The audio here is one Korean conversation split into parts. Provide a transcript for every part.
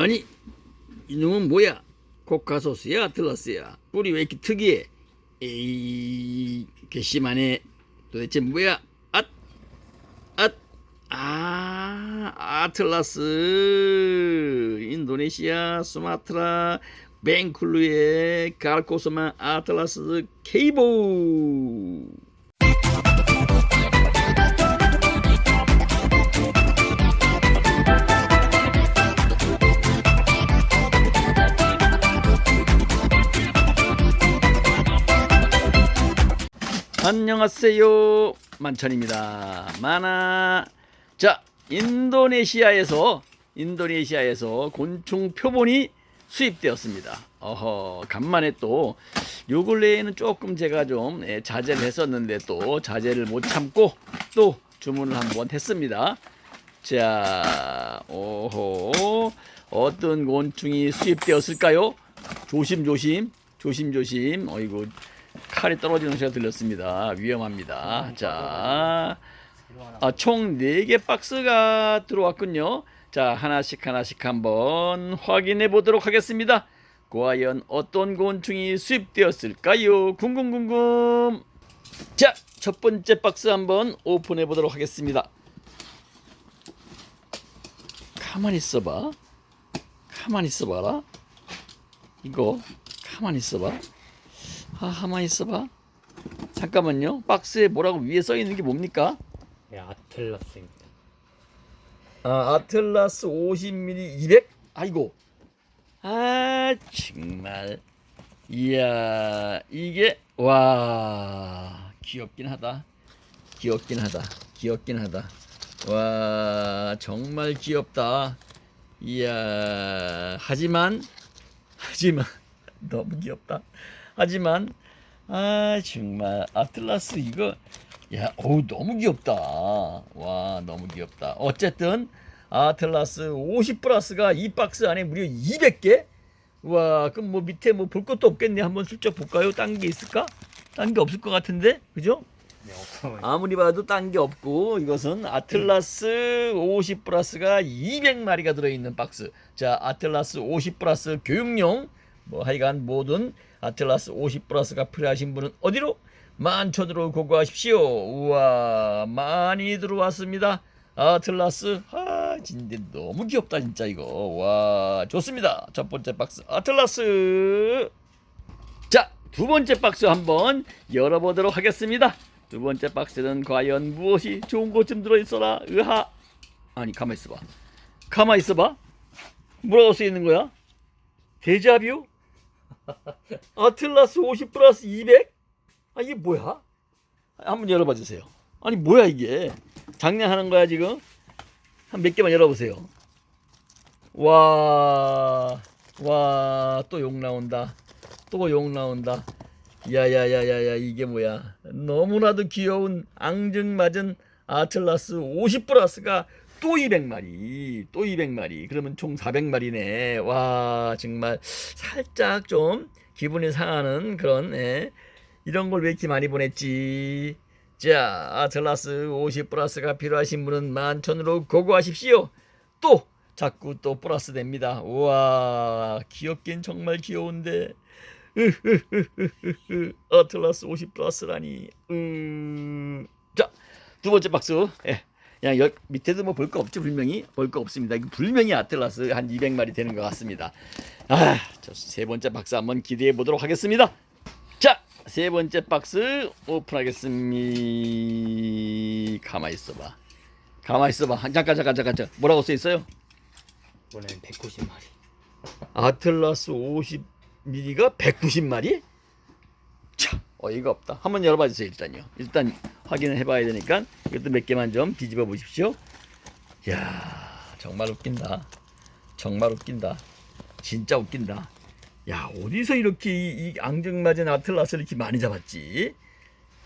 아니 이놈은 뭐야? 코카소스야 아틀라스야? 뿌리 왜 이렇게 특이해? 에이 괘씸하네. 도대체 뭐야? 아 아틀라스 인도네시아 수마트라 뱅쿨루의 갈코스마 아틀라스 케이보 안녕하세요. 만천입니다. 만화. 자 인도네시아에서 인도네시아에서 곤충 표본이 수입되었습니다. 어허 간만에 또 요 근래에는 조금 제가 좀 예, 자제를 했었는데 또 자제를 못 참고 또 주문을 한번 했습니다. 자 오호 어떤 곤충이 수입되었을까요? 조심조심 조심조심. 어이구 칼이 떨어지는 소리가 들렸습니다. 위험합니다. 자, 아, 총 4개 박스가 들어왔군요. 자, 하나씩 하나씩 한번 확인해 보도록 하겠습니다. 과연 어떤 곤충이 수입되었을까요? 궁금궁금. 자, 첫 번째 박스 한번 오픈해 보도록 하겠습니다. 가만히 있어봐. 가만히 있어봐라. 이거 가만히 있어봐. 아, 가만히 있어봐. 잠깐만요. 박스에 뭐라고 위에 써 있는 게 뭡니까? 네, 아틀라스입니다. 아, 아틀라스 50mm 200? 아이고. 아, 정말. 이야, 이게 와, 귀엽긴 하다. 귀엽긴 하다. 귀엽긴 하다. 와, 정말 귀엽다. 이야, 하지만 하지만 너무 귀엽다. 하지만 아 정말 아틀라스 이거 야 어우 너무 귀엽다. 와 너무 귀엽다. 어쨌든 아틀라스 50 플러스가 이 박스 안에 무려 200개. 와 그럼 뭐 밑에 뭐 볼 것도 없겠네. 한번 슬쩍 볼까요? 딴 게 있을까? 딴 게 없을 것 같은데 그죠? 네. 아무리 봐도 딴 게 없고 이것은 아틀라스 50 플러스가 200마리가 들어있는 박스. 자, 아틀라스 50 플러스 교육용 뭐 하여간 모든 아틀라스 50 플러스가 필요하신 분은 어디로? 만천으로 고고하십시오. 우와, 많이 들어왔습니다. 아틀라스, 아, 진짜 너무 귀엽다, 진짜 이거. 와, 좋습니다. 첫 번째 박스, 아틀라스. 자, 두 번째 박스 한번 열어보도록 하겠습니다. 두 번째 박스는 과연 무엇이 좋은 것 좀 들어있어라. 으하. 아니, 가만 있어봐. 가만 있어봐. 뭐라고 써 있는 거야? 데자뷰? 아틀라스 50 플러스 200? 아, 이게 뭐야? 한번 열어봐 주세요. 아니, 뭐야, 이게? 장난하는 거야, 지금? 한 몇 개만 열어보세요. 와, 와, 또 욕 나온다. 또 욕 나온다. 야야야야야 이게 뭐야? 너무나도 귀여운 앙증맞은 아틀라스 50 플러스가 또 200마리, 또 200마리. 그러면 총 400마리네. 와 정말 살짝 좀 기분이 상하는 그런 예. 이런 걸 왜 이렇게 많이 보냈지? 자 아틀라스 50 플러스가 필요하신 분은 만천으로 고고하십시오. 또 자꾸 또 플러스 됩니다. 우와 귀엽긴 정말 귀여운데. 어틀라스 50 플러스라니. 음. 자, 두 번째 박스. 예. 그냥 여, 밑에도 뭐 볼 거 없죠, 분명히. 볼거 없습니다. 이거 분명히 아틀라스 한 200마리 되는 것 같습니다. 아, 저 세 번째 박스 한번 기대해 보도록 하겠습니다. 자, 세 번째 박스 오픈하겠습니다. 가만 있어봐. 가만 있어봐. 잠깐, 잠깐, 잠깐, 잠깐. 뭐라고 써 있어요? 이번엔 190마리. 아틀라스 50mm가 190마리? 참 어이가 없다. 한번 열어봐 주세요 일단요. 일단 확인을 해봐야 되니까 이것도 몇 개만 좀 뒤집어 보십시오. 야 정말 웃긴다. 정말 웃긴다. 진짜 웃긴다. 야 어디서 이렇게 이, 이 앙증맞은 아틀라스를 이렇게 많이 잡았지?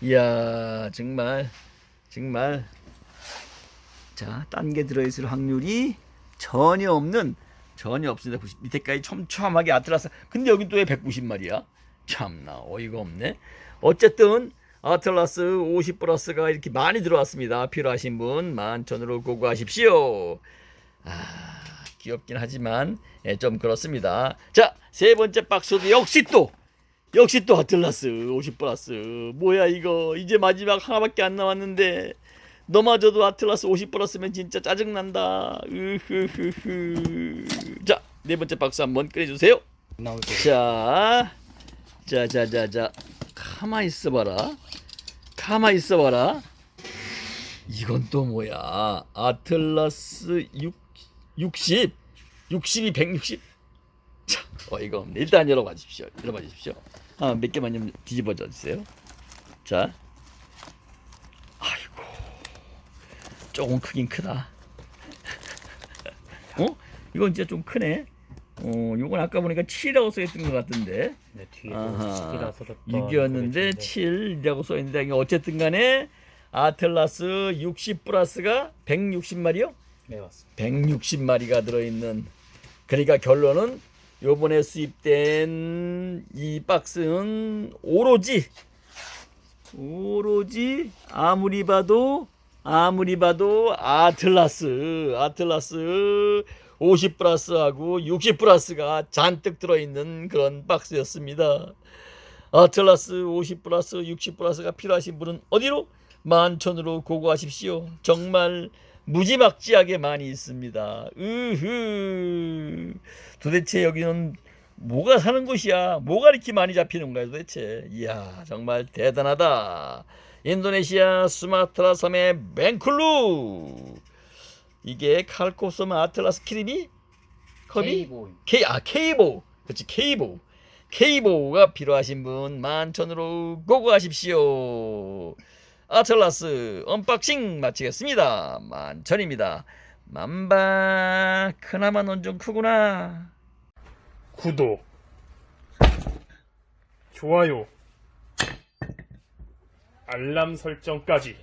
이야 정말 정말 자, 딴 게 들어있을 확률이 전혀 없는 전혀 없습니다. 90, 밑에까지 촘촘하게 아틀라스. 근데 여기 또 왜 190마리야? 참나 어이가 없네. 어쨌든 아틀라스 50 플러스가 이렇게 많이 들어왔습니다. 필요하신 분 만천으로 고고하십시오. 아 귀엽긴 하지만 예, 좀 그렇습니다. 자, 세 번째 박스도 역시 또 역시 또 아틀라스 50 플러스 뭐야 이거 이제 마지막 하나밖에 안 남았는데 너마저도 아틀라스 50 플러스면 진짜 짜증난다. 으흐흐흐. 자, 네 번째 박스 한번 꺼내 주세요. 나올 때 자, 자, 자, 자, 자, 가만 있어봐라. 가만 있어봐라. 이건 또 뭐야? 아틀라스 6, 60, 60이 160. 자, 어이가 없네. 일단 열어봐 주십시오. 열어봐 주십시오. 아, 몇 개만 좀 뒤집어져 주세요. 자, 아이고, 조금 크긴 크다. 어? 이건 진짜 좀 크네. 어, 요건 아까 보니까 7이라고 써있던 것 같은데. 네, 뒤에도 아하. 10이라 써졌던 6이었는데 그랬는데. 7이라고 써있는데 이게 어쨌든 간에 아틀라스 60 플러스가 160마리요? 네 맞습니다 160마리가 들어있는 그러니까 결론은 요번에 수입된 이 박스는 오로지 오로지 아무리 봐도 아무리 봐도 아틀라스 아틀라스 50 플러스하고 60 플러스가 잔뜩 들어있는 그런 박스였습니다. 아틀라스 50 플러스 60 플러스가 필요하신 분은 어디로? 만천으로 고고하십시오. 정말 무지막지하게 많이 있습니다. 으흐. 도대체 여기는 뭐가 사는 곳이야? 뭐가 이렇게 많이 잡히는 거야 도대체? 이야 정말 대단하다. 인도네시아 수마트라 섬의 맹쿨루. 이게 칼코섬 아틀라스 키리비? 컵이? K 아 케이보 그렇지 케이보 케이보가 필요하신 분 만천으로 고고하십시오. 아틀라스 언박싱 마치겠습니다. 만천입니다. 만바 그나마 넌 좀 크구나. 구독, 좋아요, 알람 설정까지